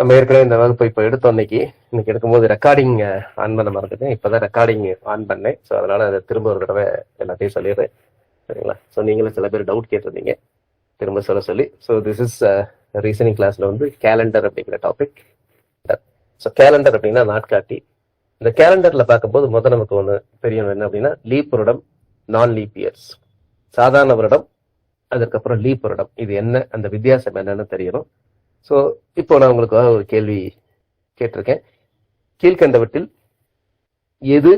நம்ம ஏற்கனவே இந்த வகுப்பு இப்போ எடுத்தோம் இன்னைக்கு. இன்னைக்கு எடுக்கும்போது ரெக்கார்டிங் ஆன் பண்ண மறந்துட்டேன். இப்போதான் ரெக்கார்டிங் ஆன் பண்ணேன். ஸோ அதனால அதை திரும்ப ஒரு தடவை எல்லாத்தையும் சொல்லிடுறேன். சரிங்களா? ஸோ நீங்களும் சில பேர் டவுட் கேட்டிருந்தீங்க. திரும்ப சொல்ல சொல்லி. ஸோ திஸ் இஸ் ரீசனிங் கிளாஸ்ல வந்து கேலண்டர் அப்படிங்கிற டாபிக் ஸோ கேலண்டர் அப்படின்னா நாட்காட்டி. இந்த கேலண்டர்ல பார்க்கும்போது முதல் நமக்கு ஒன்று தெரியணும். என்ன அப்படின்னா லீப் வருடம் நான் லீப் இயர்ஸ் சாதாரண வருடம் அதுக்கப்புறம் லீப் வருடம். இது என்ன அந்த வித்தியாசம் என்னன்னு தெரியணும். ஸோ இப்போ நான் உங்களுக்கு ஒரு கேள்வி கேட்டிருக்கேன். கீழ்கண்டவற்றில் எது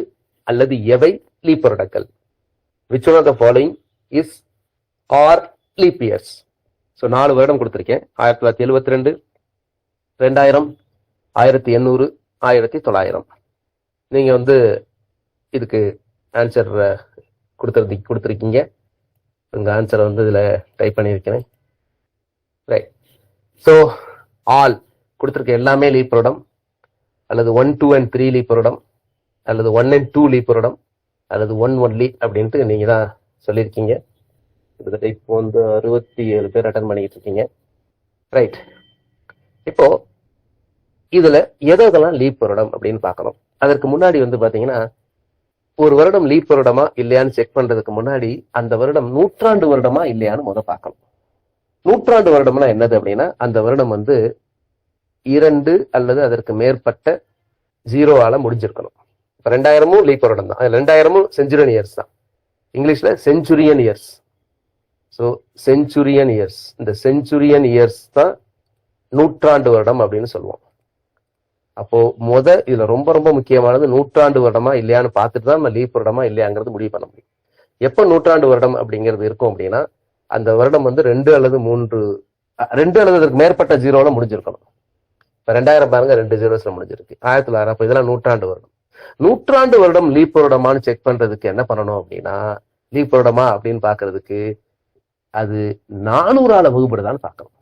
அல்லது எவை லீப் வருடங்கள் which one of the following is are leap years so நாலு வருடம் கொடுத்துருக்கேன். ஆயிரத்தி தொள்ளாயிரத்தி எழுபத்தி ரெண்டு ரெண்டாயிரம் ஆயிரத்தி எண்ணூறு ஆயிரத்தி தொள்ளாயிரம். நீங்கள் வந்து இதுக்கு ஆன்சர் கொடுத்துருந்தி கொடுத்துருக்கீங்க. உங்கள் ஆன்சரை வந்து இதில் டைப் பண்ணியிருக்கிறேன் ரைட் ஸோ ஆல் கொடுத்துருக்க எல்லாமே லீப் வருடம் அல்லது one two and three leap வருடம் அல்லது ஒன் அண்ட் டூ லீப் வருடம் அல்லது ஒன் ஒன் லீப் அப்படின்ட்டு நீங்கள் தான் சொல்லியிருக்கீங்க. கிட்டத்தட்ட இப்போ வந்து அறுபத்தி ஏழு பேர் அட்டன் பண்ணிக்கிட்டு இருக்கீங்க. ரைட் இப்போ இதில் எதோ இதெல்லாம் லீப் வருடம் அப்படின்னு பார்க்கணும். அதற்கு முன்னாடி வந்து பார்த்தீங்கன்னா ஒரு வருடம் லீப் வருடமா இல்லையான்னு செக் பண்ணுறதுக்கு முன்னாடி அந்த வருடம் நூற்றாண்டு வருடமா இல்லையான்னு முத பார்க்கணும். நூற்றாண்டு வருடம்னா என்னது அப்படின்னா அந்த வருடம் வந்து இரண்டு அல்லது அதற்கு மேற்பட்ட ஜீரோவால முடிஞ்சிருக்கணும். இப்ப ரெண்டாயிரமும் லீப் வருடம் தான். அது ரெண்டாயிரமும் செஞ்சுரியன் இயர்ஸ் தான். இங்கிலீஷ்ல centurion years so centurion years இந்த செஞ்சுரியன் இயர்ஸ் தான் நூற்றாண்டு வருடம் அப்படின்னு சொல்லுவோம். அப்போ முத இதுல ரொம்ப ரொம்ப முக்கியமானது நூற்றாண்டு வருடமா இல்லையான்னு பார்த்துட்டு தான் நம்ம லீப் வருடமா இல்லையாங்கிறது முடிவு பண்ண முடியும். எப்போ நூற்றாண்டு வருடம் அப்படிங்கிறது இருக்கும் அப்படின்னா அந்த வருடம் வந்து ரெண்டு அல்லது மூன்று ரெண்டு அல்லது அதற்கு மேற்பட்ட ஜீரோல முடிஞ்சிருக்கணும். இப்ப ரெண்டாயிரம் பாருங்க ரெண்டு ஜீரோஸ்ல முடிஞ்சிருக்கு. ஆயிரத்தி தொள்ளாயிரம் அப்ப இதெல்லாம் நூற்றாண்டு வருடம். நூற்றாண்டு வருடம் லீப் வருடமான்னு செக் பண்றதுக்கு என்ன பண்ணணும் அப்படின்னா லீப் வருடமா அப்படின்னு பாக்குறதுக்கு அது நானூறால வகுப்படுதான்னு பார்க்கணும்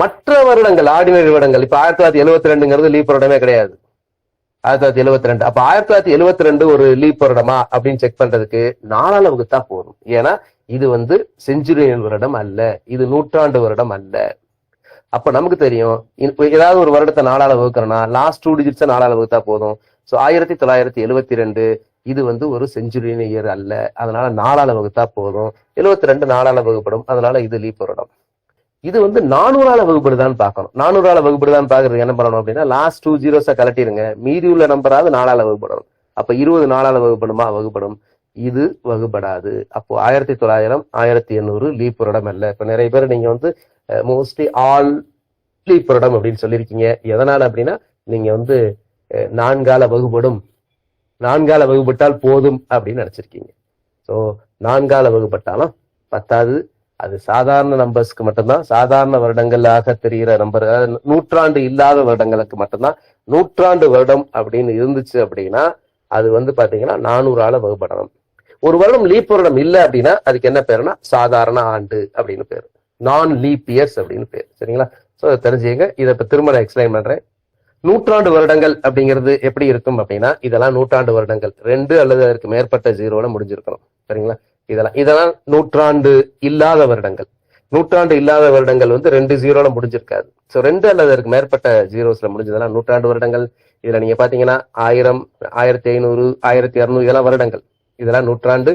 மற்ற வருடங்கள் ஆர்டினரி வருடங்கள் இப்ப ஆயிரத்தி தொள்ளாயிரத்தி எழுபத்தி ரெண்டுங்கிறது லீப் வருடமே கிடையாது. ஆயிரத்தி தொள்ளாயிரத்தி எழுபத்தி ரெண்டு அப்ப ஆயிரத்தி தொள்ளாயிரத்தி எழுபத்தி ரெண்டு ஒரு லீப் வருடமா அப்படின்னு செக் பண்றதுக்கு நாலால வகுத்தா போதும். ஏன்னா இது வந்து செஞ்சுரியன் வருடம் அல்ல. இது நூற்றாண்டு வருடம் அல்ல. அப்ப நமக்கு தெரியும் இப்போ ஏதாவது ஒரு வருடத்தை நாளால வகுக்கிறோம்னா லாஸ்ட் டூ டிஜிட்ஸ் நாளால வகுத்தா போதும். சோ ஆயிரத்தி தொள்ளாயிரத்தி எழுவத்தி ரெண்டு இது வந்து ஒரு செஞ்சுரியன் இயர் அல்ல. அதனால நாளால வகுத்தா போதும். எழுவத்தி ரெண்டு நாளால வகுப்படும். அதனால இது லீப் வருடம். இது வந்து நானூறால வகுப்படுதான்னு பார்க்கணும். நானூறால வகுப்படுதான்னு பாக்குறது என்ன பண்ணணும் அப்படின்னா லாஸ்ட் டூ ஜீரோஸை கலட்டிடுங்க மீதி உள்ள நம்பராவது நாளால வகுப்படும். அப்ப இருபது நாளால வகுப்படுமா? வகுப்படும். இது வகுப்படாது அப்போ ஆயிரத்தி தொள்ளாயிரம் ஆயிரத்தி எண்ணூறு லீப் வருடம் அல்ல. இப்ப நிறைய பேர் நீங்க வந்து மோஸ்ட்லி ஆல் லீப் வருடம் அப்படின்னு சொல்லியிருக்கீங்க. எதனால அப்படின்னா நீங்க வந்து நான்கால வகுப்படும் நான்கால வகுப்பட்டால் போதும் அப்படின்னு நினைச்சிருக்கீங்க. ஸோ நான்கால வகுப்பட்டாலும் பத்தாது. அது சாதாரண நம்பர்ஸ்க்கு மட்டும்தான். சாதாரண வருடங்களாக தெரிகிற நம்பர் அதாவது நூற்றாண்டு இல்லாத வருடங்களுக்கு மட்டும்தான். நூற்றாண்டு வருடம் அப்படின்னு இருந்துச்சு அப்படின்னா அது வந்து பாத்தீங்கன்னா நானூறால வகுப்படணும் ஒரு வருடம் லீப் வருடம் இல்லை அப்படின்னா அதுக்கு என்ன பேருனா சாதாரண ஆண்டு அப்படின்னு பேரு. நான் லீப் இயர்ஸ் அப்படின்னு பேர். சரிங்களா? ஸோ தெரிஞ்சுங்க இதை இப்ப திரும்ப நான் எக்ஸ்பிளைன் பண்றேன். நூற்றாண்டு வருடங்கள் அப்படிங்கிறது எப்படி இருக்கும் அப்படின்னா இதெல்லாம் நூற்றாண்டு வருடங்கள். ரெண்டு அல்லது அதற்கு மேற்பட்ட ஜீரோல முடிஞ்சிருக்கணும். சரிங்களா? இதெல்லாம் இதெல்லாம் நூற்றாண்டு இல்லாத வருடங்கள். நூற்றாண்டு இல்லாத வருடங்கள் வந்து ரெண்டு ஜீரோல முடிஞ்சிருக்காது. ஸோ ரெண்டு அல்லது அதற்கு மேற்பட்ட ஜீரோஸ்ல முடிஞ்சதெல்லாம் நூற்றாண்டு வருடங்கள். இதுல நீங்க பாத்தீங்கன்னா ஆயிரம் ஆயிரத்தி ஐநூறு ஆயிரத்தி இரநூறு இதெல்லாம் வருடங்கள். இதெல்லாம் நூற்றாண்டு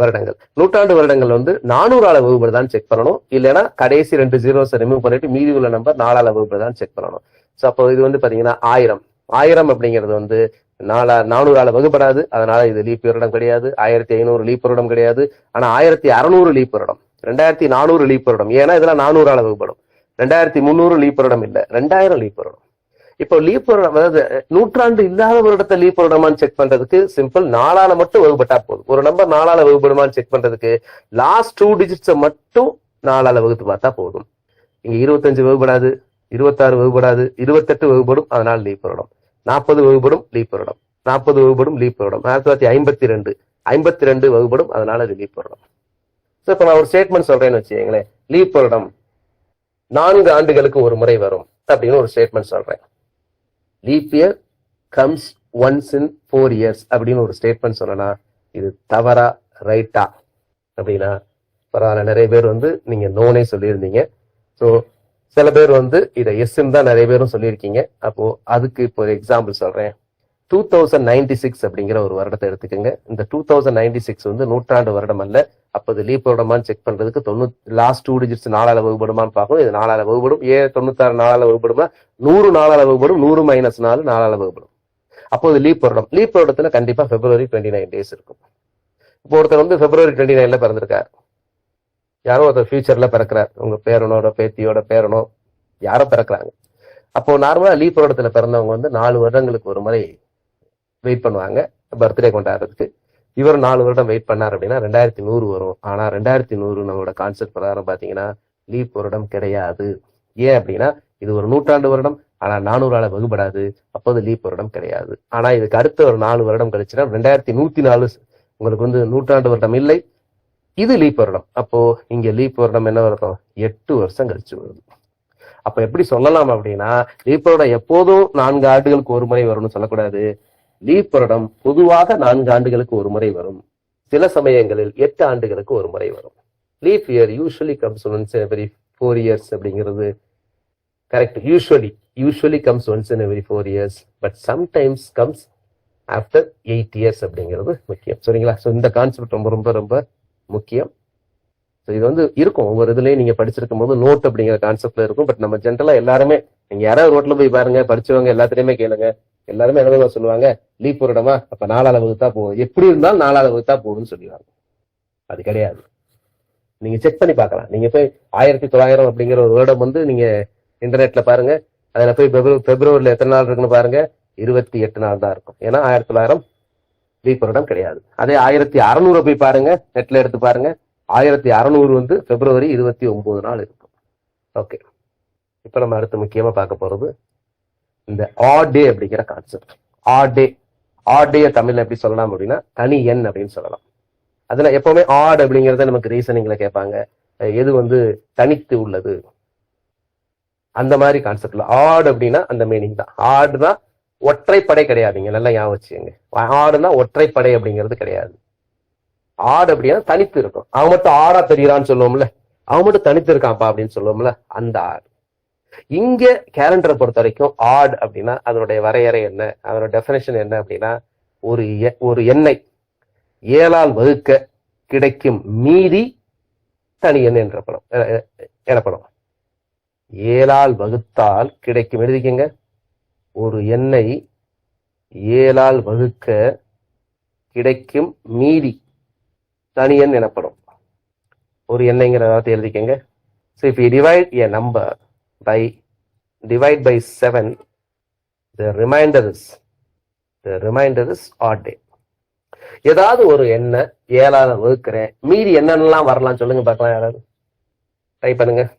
வருடங்கள். நூற்றாண்டு வருடங்கள் வந்து நானூறால தான் செக் பண்ணணும். இல்லைன்னா கடைசி ரெண்டு ஜீரோஸ் ரிமூவ் பண்ணிட்டு மீதி உள்ள நம்பர் நாலால தான் செக் பண்ணணும். ஸோ அப்போ இது வந்து பாத்தீங்கன்னா ஆயிரம். ஆயிரம் அப்படிங்கிறது வந்து நாலா நானூறால வகுப்படாது. அதனால இது லீப் வருடம் கிடையாது. ஆயிரத்தி ஐநூறு லீப் வருடம் கிடையாது. ஆனா ஆயிரத்தி அறுநூறு லீப் வருடம் ரெண்டாயிரத்தி நானூறு லீப் வருடம் ஏன்னா இதெல்லாம் நானூறால வகுப்படும். ரெண்டாயிரத்தி முந்நூறு லீப் வருடம் இல்ல. ரெண்டாயிரம் லீப் வருடம் இப்போ லீப் வருடம் அதாவது நூற்றாண்டு இல்லாத ஒரு இடத்த லீவ் வருடமான்னு செக் பண்றதுக்கு சிம்பிள் நாளால மட்டும் வகுப்பட்டா போதும். ஒரு நம்பர் நாளால வகுப்படுமான்னு செக் பண்றதுக்கு லாஸ்ட் டூ டிஜிட்ஸை மட்டும் நாளால வகுத்து பார்த்தா போதும். இங்க இருபத்தஞ்சு வகுப்படாது இருபத்தாறு வகுப்படாது இருபத்தெட்டு வகுப்படும் அதனால லீப் வருடம் நாற்பது வகுப்படும் லீப் வருடம் நாற்பது வகுப்படும் லீப் வருடம் ஆயிரத்தி தொள்ளாயிரத்தி ஐம்பத்தி ரெண்டு ஐம்பத்தி ரெண்டு வகுப்படும் அதனால அது லீப் வருடம் ஸோ இப்போ நான் ஒரு ஸ்டேட்மெண்ட் சொல்றேன்னு வச்சுக்கோங்களேன். லீப் வருடம் நான்கு ஆண்டுகளுக்கு ஒரு முறை வரும் அப்படின்னு ஒரு ஸ்டேட்மெண்ட் சொல்றேன். Leap year comes once in four years அப்படின்னு ஒரு ஸ்டேட்மெண்ட் சொல்லலாம். இது தவறா ரைட்டா அப்படின்னா பரவாயில்ல நிறைய பேர் வந்து நீங்க நோனே சொல்லியிருந்தீங்க. ஸோ சில பேர் வந்து இதை எஸ்ன்னு தான் நிறைய பேரும் சொல்லியிருக்கீங்க. அப்போ அதுக்கு இப்போ எக்ஸாம்பிள் சொல்றேன். டூ தௌசண்ட் நைன்டி சிக்ஸ் அப்படிங்கிற ஒரு வருடத்தை எடுத்துக்கோங்க. இந்த டூ தௌசண்ட் நைன்டி சிக்ஸ் வந்து நூற்றாண்டு வருடம் அல்ல. அப்போ இது லீப் வருடமான்னு செக் பண்றதுக்கு தொண்ணூத்தி லாஸ்ட் டூ டிஜிட்ஸ் நாலால வகுப்படுமான்னு பார்க்கணும். இது நாலால வகுப்படும் ஏ தொண்ணூத்தாறு நாலால வகுப்படுமா நூறு நாலால வகுப்படும் நூறு மைனஸ் நாலு நாலால வகுப்படும் அப்போ இது லீப் வருடம். லீப் வருடத்துல கண்டிப்பா பிப்ரவரி டுவெண்ட்டி நைன் டேஸ் இருக்கும். இப்போ ஒருத்தர் வந்து பிப்ரவரி டுவெண்ட்டி நைன்ல பிறந்திருக்கார். யாரோ ஒருத்தர் ஃபியூச்சர்ல பிறக்கிறார். உங்க பேரனோட பேத்தியோட பேரனோ யாரோ பிறக்கிறாங்க. அப்போ நார்மலா லீப் வருடத்துல பிறந்தவங்க வந்து நாலு வருடங்களுக்கு ஒரு முறை வெயிட் பண்ணுவாங்க பர்த்டே கொண்டாடுறதுக்கு. இவர் நாலு வருடம் வெயிட் பண்ணார் அப்படின்னா ரெண்டாயிரத்தி நூறு வரும். ஆனா ரெண்டாயிரத்தி நூறு நம்மளோட கான்செப்ட் பிரகாரம் பாத்தீங்கன்னா லீப் வருடம் கிடையாது. ஏன் அப்படின்னா இது ஒரு நூற்றாண்டு வருடம் ஆனா நானூறால வகுப்படாது அப்போது லீப் வருடம் கிடையாது. ஆனா இதுக்கு அடுத்த ஒரு நாலு வருடம் கழிச்சுன்னா ரெண்டாயிரத்தி நூத்தி நாலு உங்களுக்கு வந்து நூற்றாண்டு வருடம் இல்லை. இது லீப் வருடம் அப்போ இங்க லீப் வருடம் என்ன வருடம் எட்டு வருஷம் கழிச்சு வருது. அப்ப எப்படி சொல்லலாம் அப்படின்னா லீப் வருடம் எப்போதும் நான்கு ஆண்டுகளுக்கு ஒரு முறை வரும்னு சொல்லக்கூடாது. லீப் வருடம் பொதுவாக நான்கு ஆண்டுகளுக்கு ஒரு முறை வரும். சில சமயங்களில் எட்டு ஆண்டுகளுக்கு ஒரு முறை வரும். Leap year usually comes once every four years அப்படிங்கிறது. Correct usually usually comes once in every four years but sometimes comes after eight years அப்படிங்கிறது முக்கியம். சரிங்களா? ஸோ இந்த கான்செப்ட் ரொம்ப ரொம்ப ரொம்ப முக்கியம். ஸோ இது வந்து இருக்கும். ஒவ்வொரு இதுலேயும் நீங்கள் படிச்சிருக்கும் போது நோட் அப்படிங்கிற கான்செப்ட்ல இருக்கும். பட் நம்ம ஜென்ரலாக எல்லாருமே நீங்க யாராவது ரோட்ல போய் பாருங்க படிச்சவங்க எல்லாத்திலயுமே கேளுங்க. எல்லாருமே என்ன சொல்லுவாங்க? லீவ் வருடமா அப்ப நாலாவது வகுத்தா போகும் எப்படி இருந்தாலும் நாலாவது வகுத்தா போகும்னு சொல்லிடுவாங்க. அது கிடையாது. நீங்க செக் பண்ணி பார்க்கலாம். நீங்க போய் ஆயிரத்தி தொள்ளாயிரம் அப்படிங்கிற ஒரு வருடம் வந்து நீங்க இன்டர்நெட்ல பாருங்க. அதுல போய் பிப்ரவரியில எத்தனை நாள் இருக்குன்னு பாருங்க. இருபத்தி எட்டு நாள் தான் இருக்கும். ஏன்னா ஆயிரத்தி தொள்ளாயிரம் லீப் வருடம் கிடையாது. அதே ஆயிரத்தி அறநூறு போய் பாருங்க. நெட்ல எடுத்து பாருங்க. ஆயிரத்தி அறநூறு வந்து பிப்ரவரி இருபத்தி ஒன்பது நாள் இருக்கும். ஓகே. இப்ப நம்ம அடுத்து முக்கியமா பார்க்க போறது இந்த ஆடே அப்படிங்கிற கான்செப்ட் ஆடே ஆடே தமிழ்ல எப்படி சொல்லலாம் அப்படின்னா தனி எண் அப்படின்னு சொல்லலாம். அதுல எப்பவுமே ஆட் அப்படிங்கறத நமக்கு ரீசனிங்ல கேட்பாங்க. எது வந்து தனித்து உள்ளது? அந்த மாதிரி கான்செப்ட்ல ஆட் அப்படின்னா அந்த மீனிங் தான். ஆடுனா ஒற்றைப்படை கிடையாதுங்க நல்லா ஞாபகம் வச்சுங்க ஆடுனா ஒற்றைப்படை அப்படிங்கிறது கிடையாது. ஆடு அப்படின்னா தனித்து இருக்கும். அவன் மட்டும் ஆடா தெரியறான்னு சொல்லுவோம்ல. அவன் மட்டும் தனித்து இருக்கான்ப்பா அப்படின்னு சொல்லுவோம்ல. அந்த ஆடு இங்க கேலண்டரை பொறுத்த வரைக்கும் ஆட் அப்படின்னா அதனுடைய வரையறை என்ன? அதனோட டெஃபினேஷன் என்ன அப்படின்னா ஒரு எ- ஒரு எண்ணெய் ஏழால் வகுக்க கிடைக்கும் மீதி தனி எண் என்றப்படும் எனப்படும் ஏழால் வகுத்தால் கிடைக்கும் எழுதிக்கங்க. ஒரு எண்ணெய் ஏழால் வகுக்க கிடைக்கும் மீதி தனியன் எனப்படும் ஒரு எண்ணெய்ங்கிற வார்த்தை எழுதிக்கங்க. So if you divide a number by divide by 7 the remainder is the remainder is odd. day ஏதாவது ஒரு எண்ணை ஏழால வகுக்கிறேன் மீதி என்னென்னலாம் வரலாம் சொல்லுங்க பார்க்கலாம் யாராவது. ட்ரை பண்ணுங்க.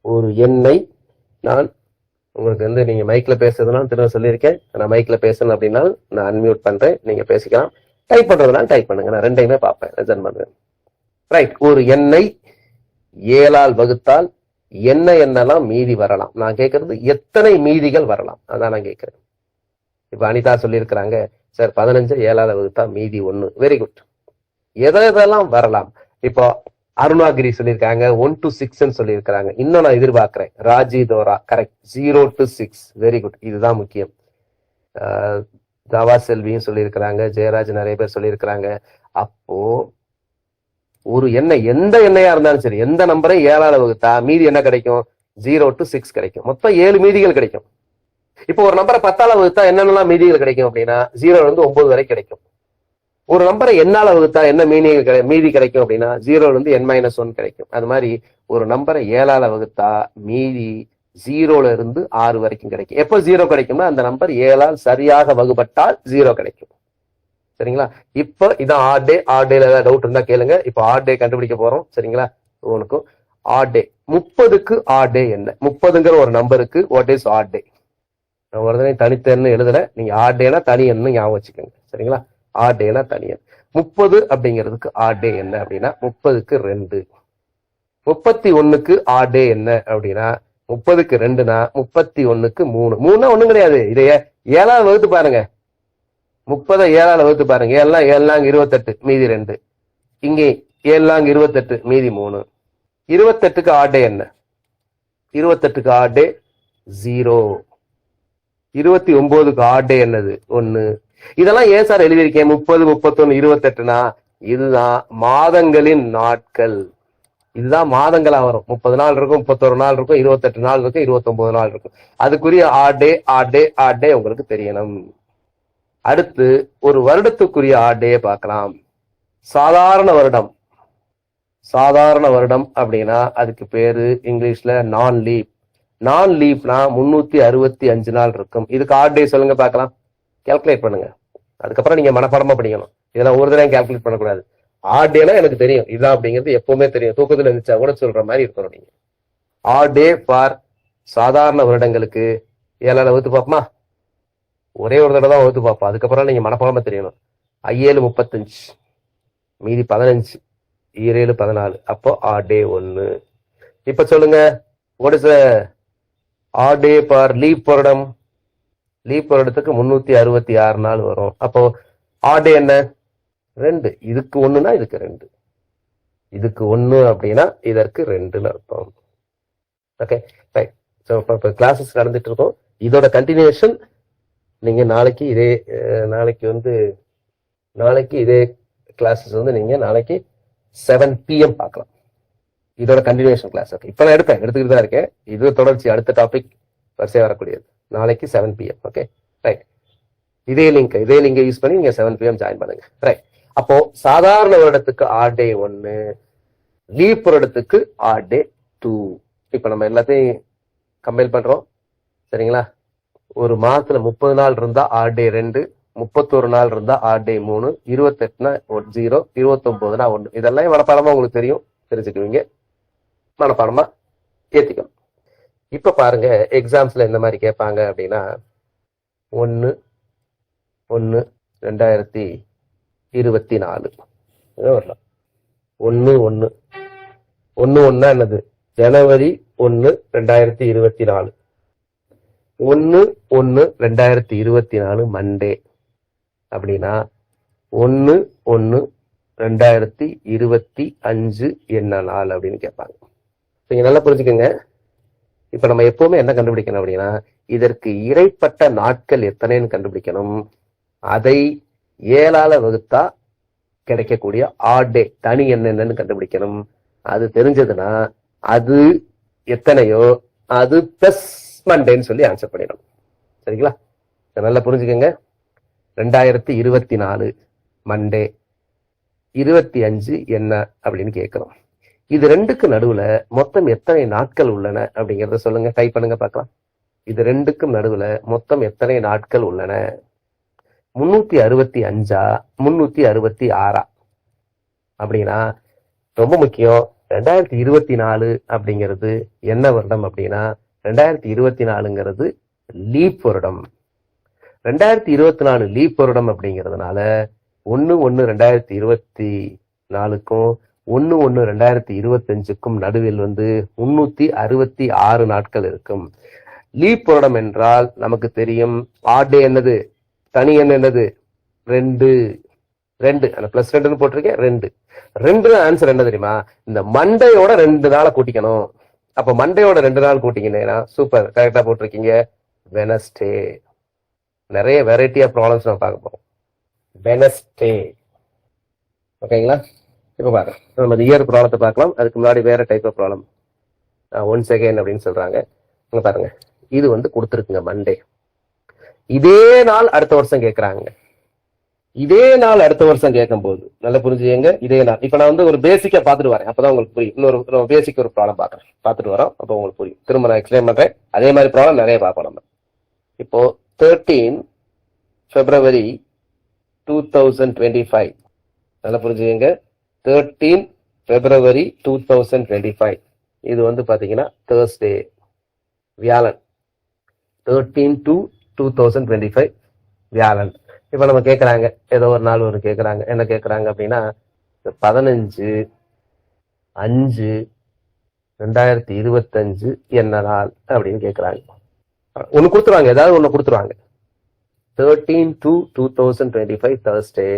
ஒரு எண்ணை நான் உங்களுக்கு வந்து நீங்க மைக்ல பேசுறதுலாம் திரும்ப சொல்லியிருக்கேன். நான் மைக்ல பேசணும் அப்படின்னா நான் அன்மியூட் பண்றேன். நீங்க பேசிக்கலாம். டைப் பண்றதுலாம் டைப் பண்ணுங்க. நான் ரெண்டையுமே பார்ப்பேன். ரிசன் பண்ணுவேன். ரைட் ஒரு எண்ணை ஏழால் வகுத்தால் என்ன என்னெல்லாம் மீதி வரலாம். நான் கேட்கறது எத்தனை மீதிகள் வரலாம். அதான் நான் கேட்கிறேன். இப்ப அனிதா சொல்லியிருக்கிறாங்க சார் பதினஞ்சு ஏழாவது வகுத்தா மீதி ஒண்ணு. வெரி குட் எதை எதெல்லாம் வரலாம்? இப்போ அருணாகிரி சொல்லியிருக்காங்க ஒன் டு சிக்ஸ்ன்னு சொல்லியிருக்கிறாங்க. இன்னும் நான் எதிர்பார்க்கிறேன். Raji Torah correct zero to six very good இதுதான் முக்கியம். தவா தாவா செல்வியும் சொல்லியிருக்கிறாங்க ஜெயராஜ் நிறைய பேர் சொல்லியிருக்கிறாங்க. அப்போ ஒரு எண்ணெய் எந்த எண்ணெயா இருந்தாலும் சரி எந்த நம்பரை ஏழால வகுத்தா மீதி என்ன கிடைக்கும்? ஜீரோ டு சிக்ஸ் கிடைக்கும். மொத்தம் ஏழு மீதிகள் கிடைக்கும். இப்போ ஒரு நம்பரை பத்தால வகுத்தா என்னென்னலாம் மீதிகள் கிடைக்கும் அப்படின்னா ஜீரோல இருந்து ஒன்பது வரை கிடைக்கும். ஒரு நம்பரை எண்ணால வகுத்தா என்ன மீனிகள் மீதி கிடைக்கும் அப்படின்னா ஜீரோல இருந்து என் மைனஸ் ஒன் கிடைக்கும். அது மாதிரி ஒரு நம்பரை ஏழால வகுத்தா மீதி ஜீரோல இருந்து ஆறு வரைக்கும் கிடைக்கும். எப்போ ஜீரோ கிடைக்கும்னா அந்த நம்பர் ஏழால் சரியாக வகுப்பட்டால் ஜீரோ கிடைக்கும். சரிங்களா? இப்போ இதான் ஆர் டே ஆர் டேல ஏதாவது டவுட் இருந்தா கேளுங்க. இப்போ ஆர் டே கண்டுபிடிக்க போறோம். சரிங்களா? உனக்கும் ஆட் டே முப்பதுக்கு ஆர் டே என்ன? முப்பதுங்கிற ஒரு நம்பருக்கு வாட் இஸ் ஆர் டே நான் ஒரு தடவை தனித்தன்னு எழுதல. நீங்க ஆட் டேனா தனி என்ன ஞாபகம் வச்சுக்கோங்க. சரிங்களா? ஆட் டேனா தனியன் முப்பது அப்படிங்கிறதுக்கு ஆட் டே என்ன அப்படின்னா முப்பதுக்கு ரெண்டு. முப்பத்தி ஒண்ணுக்கு ஆர் டே என்ன அப்படின்னா முப்பதுக்கு ரெண்டுனா முப்பத்தி ஒண்ணுக்கு மூணு. மூணுனா ஒண்ணும் கிடையாது. இதைய ஏழாவது வகுத்து பாருங்க. முப்பதை ஏழால வகுத்து பாருங்க. ஏழாம் ஏழாங்க இருபத்தெட்டு மீதி ரெண்டு. இங்கே ஏழாங்க இருபத்தெட்டு மீதி மூணு. இருபத்தெட்டுக்கு ஆடே என்ன? இருபத்தெட்டுக்கு ஆடே டே ஜீரோ இருபத்தி ஒன்பதுக்கு ஆடே என்னது? ஒன்னு இதெல்லாம் ஏன் சார் எழுதியிருக்கேன்? முப்பது முப்பத்தொன்னு இருபத்தெட்டுனா இதுதான் மாதங்களின் நாட்கள். இதுதான் மாதங்களா வரும். முப்பது நாள் இருக்கும் முப்பத்தொரு நாள் இருக்கும் இருபத்தெட்டு நாள் இருக்கும் இருபத்தொன்பது நாள் இருக்கும். அதுக்குரிய odd day odd day odd day உங்களுக்கு தெரியணும். அடுத்து ஒரு வருடத்துக்குரிய ஆட் பார்க்கலாம். சாதாரண வருடம். சாதாரண வருடம் அப்படின்னா அதுக்கு பேரு இங்கிலீஷ்ல நான் லீப் நான் லீப்னா முன்னூத்தி அறுபத்தி அஞ்சு நாள் இருக்கும். இதுக்கு ஆட் டே சொல்லுங்க பார்க்கலாம். கால்குலேட் பண்ணுங்க. அதுக்கப்புறம் நீங்க மனப்பாடமா படிக்கணும். இதெல்லாம் ஒரு தடவை கால்குலேட் பண்ணக்கூடாது. ஆட் டேனா எனக்கு தெரியும். இதான் அப்படிங்கிறது எப்பவுமே தெரியும். தூக்கத்துல இருந்துச்சா கூட சொல்ற மாதிரி இருக்கணும் நீங்க. ஆட் டே ஃபார் சாதாரண வருடங்களுக்கு ஏழால வகுத்து பார்ப்போமா? ஒரே ஒரு தடவை தான் வகுத்து பார்ப்போம் அதுக்கப்புறம் நீங்க மனப்பாடமா தெரியணும். ஐஏழு முப்பத்தஞ்சு மீதி பதினஞ்சு ஈரேழு பதினாலு. அப்போ ஆ டே ஒன்னு இப்ப சொல்லுங்க what is odd day for leap வருடம் லீப் வருடத்துக்கு முன்னூத்தி அறுபத்தி ஆறு நாள் வரும். அப்போ ஆ டே என்ன? ரெண்டு. இதுக்கு ஒண்ணுனா இதுக்கு ரெண்டு. இதுக்கு ஒண்ணு அப்படின்னா இதற்கு ரெண்டுன்னு அர்த்தம். ஓகே ரைட் ஸோ இப்போ இப்போ கிளாஸஸ் நடந்துட்டு இருக்கோம். இதோட கண்டினியூஷன் நீங்க நாளைக்கு இதே நாளைக்கு வந்து நாளைக்கு இதே கிளாஸஸ் வந்து நீங்க நாளைக்கு செவன் பிஎம் பார்க்கலாம். இதோட கண்டினியூஷன் கிளாஸ் ஓகே இப்போ நான் எடுப்பேன். எடுத்துக்கிட்டு தான் இருக்கேன். இது தொடர்ச்சி. அடுத்த டாபிக் வரிசையாக வரக்கூடியது. நாளைக்கு செவன் பிஎம் ஓகே ரைட் இதே லிங்க் இதே லிங்கை யூஸ் பண்ணி நீங்க செவன் பிஎம் ஜாயின் பண்ணுங்க. ரைட் அப்போ சாதாரண வருடத்துக்கு ஆர் டே ஒன்னு லீப் வருடத்துக்கு ஆட் டே டூ இப்போ நம்ம எல்லாத்தையும் கம்பைல் பண்றோம். சரிங்களா? ஒரு மாசத்துல முப்பது நாள் இருந்தா ஆர் டே ரெண்டு முப்பத்தொரு நாள் இருந்தா ஆர் டே மூணு இருபத்தெட்டுனா ஜீரோ இருபத்தொன்பதுனா ஒன்று. இதெல்லாம் மனப்பாடமா உங்களுக்கு தெரியும். தெரிஞ்சுக்குவீங்க. மனப்பாடமா ஏத்திக்கணும். இப்ப பாருங்க எக்ஸாம்ஸ்ல எந்த மாதிரி கேட்பாங்க அப்படின்னா ஒன்னு ஒன்னு ரெண்டாயிரத்தி இருபத்தி நாலு வரலாம். ஒன்னு ஒன்னு. ஒன்னு ஒன்னா என்னது? ஜனவரி ஒன்னு ரெண்டாயிரத்தி இருபத்தி நாலு ஒன்று ஒன்று ரெண்டாயிரத்தி இருபத்தி நாலு மண்டே அப்படின்னா ஒன்று ஒன்று ரெண்டாயிரத்தி இருபத்தி அஞ்சு என்ன நாள் அப்படின்னு கேட்பாங்க. நீங்க நல்லா புரிஞ்சுக்கோங்க. இப்ப நம்ம எப்பவுமே என்ன கண்டுபிடிக்கணும் அப்படின்னா இதற்கு இறைப்பட்ட நாட்கள் எத்தனைன்னு கண்டுபிடிக்கணும். அதை ஏழால வகுத்தா கிடைக்கக்கூடிய ஆடே தனி என்னென்னு கண்டுபிடிக்கணும். அது தெரிஞ்சதுன்னா அது எத்தனையோ அது பிளஸ் மண்டேன்னு சொல்லி ஆன்சர் பண்ணிடும் சரிங்களா? இதை நல்லா புரிஞ்சுக்கோங்க. ரெண்டாயிரத்தி இருபத்தி நாலு மண்டே இருபத்தி அஞ்சு என்ன அப்படின்னு கேட்கணும் இது ரெண்டுக்கு நடுவுல மொத்தம் எத்தனை நாட்கள் உள்ளன அப்படிங்கறத சொல்லுங்க. டைப் பண்ணுங்க பார்க்கலாம். இது ரெண்டுக்கும் நடுவுல மொத்தம் எத்தனை நாட்கள் உள்ளன? முன்னூத்தி அறுபத்தி அஞ்சா முன்னூத்தி அறுபத்தி ஆறா? அப்படின்னா ரொம்ப முக்கியம். ரெண்டாயிரத்தி இருபத்தி நாலு அப்படிங்கிறது என்ன வருடம் அப்படின்னா ரெண்டாயிரத்தி இருபத்தி நாலுங்கிறது லீப் வருடம். ரெண்டாயிரத்தி இருபத்தி நாலு லீப் வருடம் அப்படிங்கிறதுனால ஒன்று ஒன்று ரெண்டாயிரத்தி இருபத்தி நாலுக்கும் ஒன்று ஒன்று ரெண்டாயிரத்தி இருபத்தஞ்சுக்கும் நடுவில் வந்து முன்னூத்தி அறுபத்தி ஆறு நாட்கள் இருக்கும். லீப் வருடம் என்றால் நமக்கு தெரியும் ஆட் என்னது? தனி எண் என்னது? ரெண்டு ரெண்டு. அந்த பிளஸ் ரெண்டுன்னு போட்டிருக்கேன் ரெண்டு. ரெண்டு ஆன்சர் என்ன தெரியுமா? இந்த மண்டையோட ரெண்டு நாளை கூட்டிக்கணும். அப்ப மண்டேயோட ரெண்டு நாள் கூட்டிங்கன்னா சூப்பர் கரெக்டா போட்டிருக்கீங்க. வெனஸ்டே நிறைய வெரைட்டி ஆஃப் ப்ராப்ளம்ஸ் நம்ம பார்க்க போறோம். வெனஸ்டே ஓகேங்களா இப்போ பாருங்க. நம்ம இயர் ப்ராப்ளத்தை பார்க்கலாம். அதுக்கு முன்னாடி வேற type of problem one second அப்படின்னு சொல்றாங்க. இங்க பாருங்க. இது வந்து கொடுத்துருக்குங்க மண்டே இதே நாள் அடுத்த வருஷம் கேட்கறாங்க இதே நாள் அடுத்த வருஷம் கேட்கும்போது நல்லா புரிஞ்சுங்க இதே நாள். இப்ப நான் வந்து ஒரு பேசிக்கா பார்த்துட்டு வரேன். அப்பதான் உங்களுக்கு புரியும். இன்னொரு பேசிக் ஒரு ப்ராப்ளம் பாக்குறேன் பார்த்துட்டு வரோம். அப்போ உங்களுக்கு புரியும். திரும்ப நான் எக்ஸ்பிளைன் பண்றேன். அதே மாதிரி ப்ராப்ளம் நிறைய பார்ப்போம் நம்ம. இப்போ thirteen February two thousand twenty five நல்லா புரிஞ்சுக்கங்க. Thirteen February two thousand twenty five இது வந்து பாத்தீங்கன்னா தேர்ஸ்டே வியாழன். Thirteen two two thousand twenty five வியாழன். இப்போ நம்ம கேட்குறாங்க ஏதோ ஒரு நாள் ஒரு கேட்குறாங்க என்ன கேட்குறாங்க அப்படின்னா பதினஞ்சு அஞ்சு ரெண்டாயிரத்தி இருபத்தஞ்சு என்ன நாள் அப்படின்னு கேட்குறாங்க ஒன்று கொடுத்துருவாங்க. ஏதாவது ஒன்று கொடுத்துருவாங்க. Thirteen two two thousand twenty five Thursday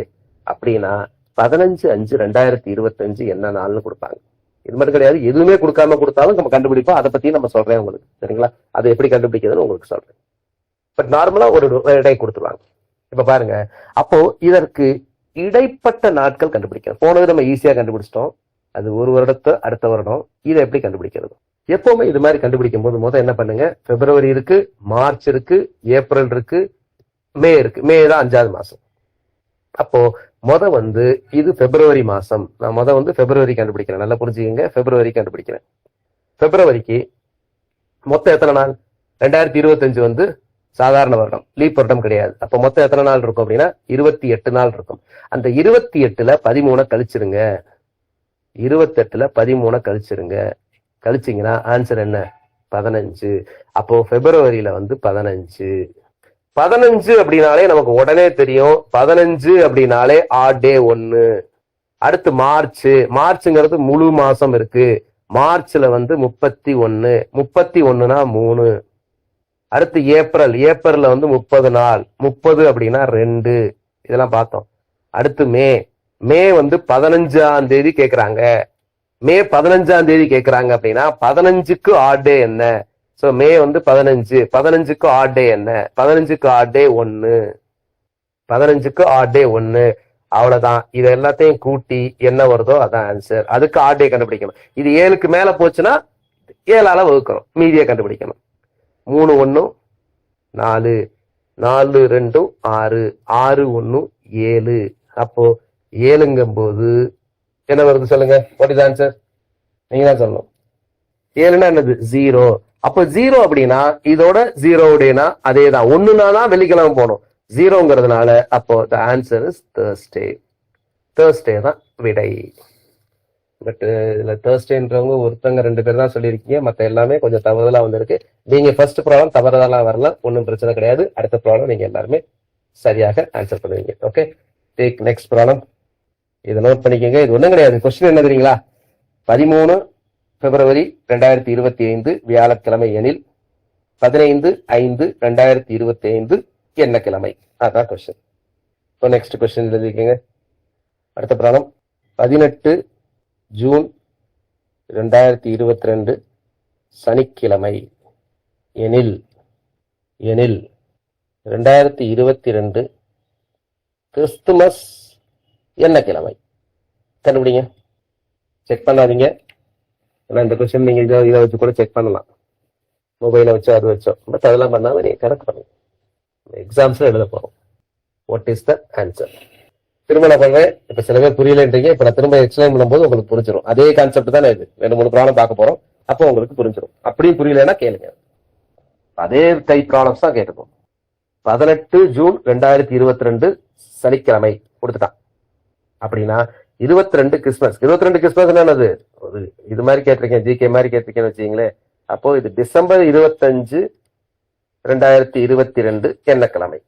அப்படின்னா பதினஞ்சு அஞ்சு ரெண்டாயிரத்தி இருபத்தஞ்சு என்ன நாள்னு கொடுப்பாங்க. இது மட்டும் கிடையாது. எதுவுமே கொடுக்காம கொடுத்தாலும் நம்ம கண்டுபிடிப்போம். அதை பத்தி நம்ம சொல்றேன் உங்களுக்கு. சரிங்களா? அதை எப்படி கண்டுபிடிக்கிறதுன்னு உங்களுக்கு சொல்றேன். பட் நார்மலா ஒரு இடை கொடுத்துருவாங்க. இப்ப பாருங்க. அப்போ இதற்கு இடைப்பட்ட நாட்கள் கண்டுபிடிக்கணும். போனது நம்ம ஈஸியா கண்டுபிடிச்சிட்டோம். அது ஒரு வருடத்தை அடுத்த வருடம். இதை எப்படி கண்டுபிடிக்கிறது? எப்பவுமே இது மாதிரி கண்டுபிடிக்கும் போது முதல் என்ன பண்ணுங்க? பிப்ரவரி இருக்கு மார்ச் இருக்கு ஏப்ரல் இருக்கு மே இருக்கு. மே தான் அஞ்சாவது மாசம். அப்போ முத வந்து இது பிப்ரவரி மாசம். நான் முத வந்து பிப்ரவரி கண்டுபிடிக்கிறேன். நல்லா புரிஞ்சுக்கங்க. பிப்ரவரி கண்டுபிடிக்கிறேன். பிப்ரவரிக்கு மொத்தம் எத்தனை நாள்? ரெண்டாயிரத்தி இருபத்தஞ்சு வந்து சாதாரண வருடம் லீப் வருடம் கிடையாது. அப்ப மொத்தம் எத்தனை நாள் இருக்கும் அப்படின்னா? இருபத்தி எட்டு நாள் இருக்கும். அந்த இருபத்தி எட்டுல பதிமூணை கழிச்சிருங்க. இருபத்தெட்டுல பதிமூணை கழிச்சிருங்க. கழிச்சிங்கன்னா ஆன்சர் என்ன? பதினஞ்சு. அப்போ பிப்ரவரியில வந்து பதினஞ்சு. பதினஞ்சு அப்படின்னாலே நமக்கு உடனே தெரியும். பதினஞ்சு அப்படின்னாலே ஆட் டே ஒன்னு அடுத்து மார்ச் மார்ச்ங்கிறது முழு மாசம் இருக்கு. மார்ச்ல வந்து முப்பத்தி ஒன்னு முப்பத்தி ஒன்னுனா மூணு. அடுத்து ஏப்ரல் ஏப்ரல்ல வந்து முப்பது நாள். முப்பது அப்படின்னா ரெண்டு. இதெல்லாம் பார்த்தோம். அடுத்து மே. மே வந்து பதினஞ்சாம் தேதி கேக்குறாங்க. மே பதினஞ்சாம் தேதி கேக்குறாங்க அப்படின்னா பதினஞ்சுக்கு ஆட் டே என்ன? சோ மே வந்து பதினஞ்சு. பதினஞ்சுக்கு ஆட் டே என்ன? பதினஞ்சுக்கு ஆட் டே ஒன்னு பதினஞ்சுக்கு ஆட் டே ஒன்னு அவ்வளவுதான். இது எல்லாத்தையும் கூட்டி என்ன வருதோ அதான் ஆன்சர் அதுக்கு ஆட் டே கண்டுபிடிக்கணும். இது ஏழுக்கு மேல போச்சுன்னா ஏழால வகுக்கணும். மீதியை கண்டுபிடிக்கணும். மூணு ஒன்றும் நாலு நாலு ரெண்டும் ஆறு ஆறு ஒன்றும் ஏழு. அப்போ ஏழுங்கும்போது என்ன வருது சொல்லுங்க? வாட் இஸ் ஆன்சர் நீங்க தான் சொல்லணும். ஏழுனா என்னது? ஜீரோ அப்போ ஜீரோ அப்படின்னா இதோட ஜீரோ அப்படின்னா அதே தான் ஒன்றுனா தான் வெள்ளிக்கிழமை போகணும். ஜீரோங்கிறதுனால அப்போ the answer is Thursday Thursday தான் விடை. பட் uh, இதுல தேர்ஸ்டேன்றவங்க ஒருத்தவங்க ரெண்டு பேர் தான் சொல்லியிருக்கீங்க. மத்த எல்லாமே கொஞ்சம் தவறுதலா வந்திருக்கு. நீங்க ஃபர்ஸ்ட் ப்ராப்ளம் தவறுதலா வரலாம் ஒன்றும் பிரச்சனை கிடையாது. அடுத்த ப்ராப்ளம் நீங்க எல்லாருமே சரியாக ஆன்சர் பண்ணுவீங்க. ஓகே டேக் நெக்ஸ்ட் ப்ராப்ளம் இதை நோட் பண்ணிக்கோங்க. இது ஒன்றும் கிடையாது. கொஸ்டின் என்ன தெரியுங்களா? பதிமூணு பிப்ரவரி ரெண்டாயிரத்தி இருபத்தி ஐந்து வியாழக்கிழமை எனில் பதினைந்து ஐந்து ரெண்டாயிரத்தி இருபத்தி ஐந்து என்ன கிழமை? அதான் கொஸ்டின் இப்போ நெக்ஸ்ட் கொஸ்டின் எழுதிக்கோங்க. அடுத்த ப்ராப்ளம் பதினெட்டு ஜூன் ரெண்டாயிரத்தி இருபத்தி ரெண்டு சனிக்கிழமை. எனில் எனில் ரெண்டாயிரத்தி இருபத்தி ரெண்டு கிறிஸ்துமஸ் என்ன கிழமை? கண்டுபிடிங்க. செக் பண்ணாதீங்க. ஏன்னா இந்த கொஸ்டின் நீங்கள் இதை இதை வச்சு கூட செக் பண்ணலாம். மொபைலை வச்சோ அது வச்சோ. பட் அதெல்லாம் பண்ணாமல் நீங்கள் கணக்கு பண்ணுங்க. எக்ஸாம்ஸ்ல எழுத போகிறோம் வாட் இஸ் த ஆன்சர் திரும்ப நான் பண்றேன் இப்ப சில பேர் புரியலன்றீங்க இப்ப நான் திரும்ப எக்ஸ்பிளைன் பண்ணும்போது உங்களுக்கு புரிஞ்சிடும் அதே கான்செப்ட் தானே இது. ரெண்டு மூணு ப்ராப்ளம் பார்க்க போறோம். அப்போ உங்களுக்கு புரிஞ்சிடும் அப்படியும் புரியலன்னா கேளுங்க. அதே டைப் ப்ராப்ளம்ஸ் தான் கேட்டுப்போம் பதினெட்டு ஜூன் ரெண்டாயிரத்தி இருபத்தி ரெண்டு சனிக்கிழமை கொடுத்துட்டான். அப்படின்னா இருபத்தி ரெண்டு கிறிஸ்மஸ். இருபத்தி ரெண்டு கிறிஸ்மஸ் என்னது? ஒரு இது மாதிரி கேட்டிருக்கேன் ஜிகே மாதிரி கேட்டிருக்கேன்னு வச்சுங்களேன் அப்போ இது டிசம்பர் இருபத்தஞ்சு ரெண்டாயிரத்தி இருபத்தி ரெண்டு என்ன கிழமை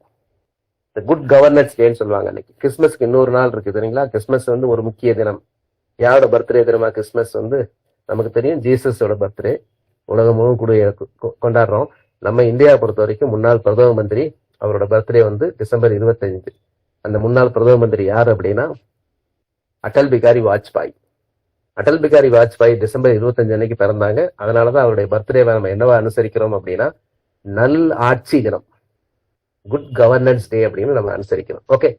குட் கவர்னன்ஸ் டேன்னு சொல்லுவாங்க அன்னைக்கு. கிறிஸ்மஸ்க்கு இன்னொரு நாள் இருக்கு தெரியுங்களா? கிறிஸ்மஸ் வந்து ஒரு முக்கிய தினம். யாரோட பர்த்டே தெரியுமா? கிறிஸ்மஸ் வந்து நமக்கு தெரியும் ஜீசஸோட பர்த்டே உலகம் முழுவதும் கூட கொண்டாடுறோம். நம்ம இந்தியா பொறுத்த வரைக்கும் முன்னாள் பிரதம மந்திரி அவரோட பர்த்டே வந்து டிசம்பர் இருபத்தஞ்சு அந்த முன்னாள் பிரதம மந்திரி யார் அப்படின்னா? அடல் பிகாரி வாஜ்பாய். அடல் பிகாரி வாஜ்பாய் டிசம்பர் இருபத்தஞ்சு அன்னைக்கு பிறந்தாங்க. அதனாலதான் அவருடைய பர்த்டேவை நம்ம என்னவா அனுசரிக்கிறோம் அப்படின்னா நல் ஆட்சி தினம். குட் கவர்னன்ஸ் டே அப்படின்னு நம்ம அனுசரிக்கணும். ஓகே